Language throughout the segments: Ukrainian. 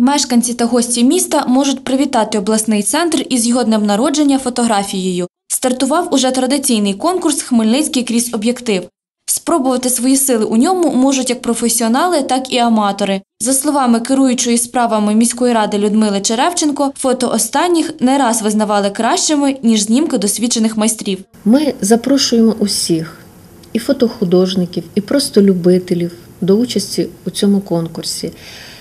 Мешканці та гості міста можуть привітати обласний центр із його днем народження фотографією. Стартував уже традиційний конкурс Хмельницький крізь об'єктив. Спробувати свої сили у ньому можуть як професіонали, так і аматори. За словами керуючої справами міської ради Людмили Черевченко, фото останніх не раз визнавали кращими, ніж знімки досвідчених майстрів. Ми запрошуємо усіх і фотохудожників, і просто любителів до участі у цьому конкурсі.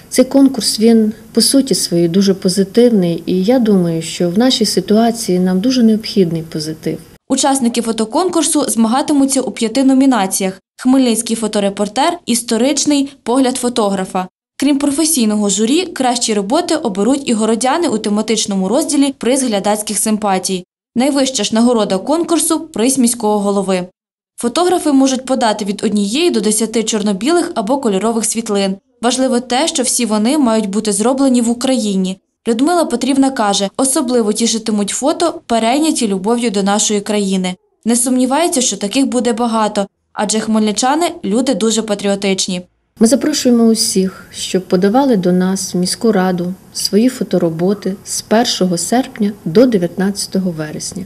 Цей конкурс він по суті своїй дуже позитивний, і я думаю, що в нашій ситуації нам дуже необхідний позитив. Учасники фотоконкурсу змагатимуться у п'яти номінаціях: Хмельницький фоторепортер, історичний погляд фотографа. Крім професійного журі, кращі роботи оберуть і городяни у тематичному розділі приз глядацьких симпатій. Найвища ж нагорода конкурсу приз міського голови. Фотографи можуть подати від однієї до десяти чорно-білих або кольорових світлин. Важливо те, що всі вони мають бути зроблені в Україні. Людмила Петрівна каже, особливо тішитимуть фото, перейняті любов'ю до нашої країни. Не сумнівається, що таких буде багато, адже хмельничани люди дуже патріотичні. Ми запрошуємо усіх, щоб подавали до нас в міську раду свої фотороботи з 1 серпня до 19 вересня.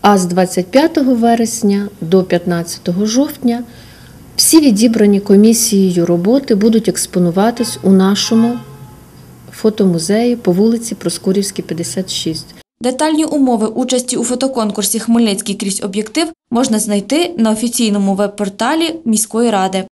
А з 25 вересня до 15 жовтня всі відібрані комісією роботи будуть експонуватись у нашому фотомузеї по вулиці Проскурівській, 56. Детальні умови участі у фотоконкурсі Хмельницький крізь об'єктив можна знайти на офіційному веб-порталі міської ради.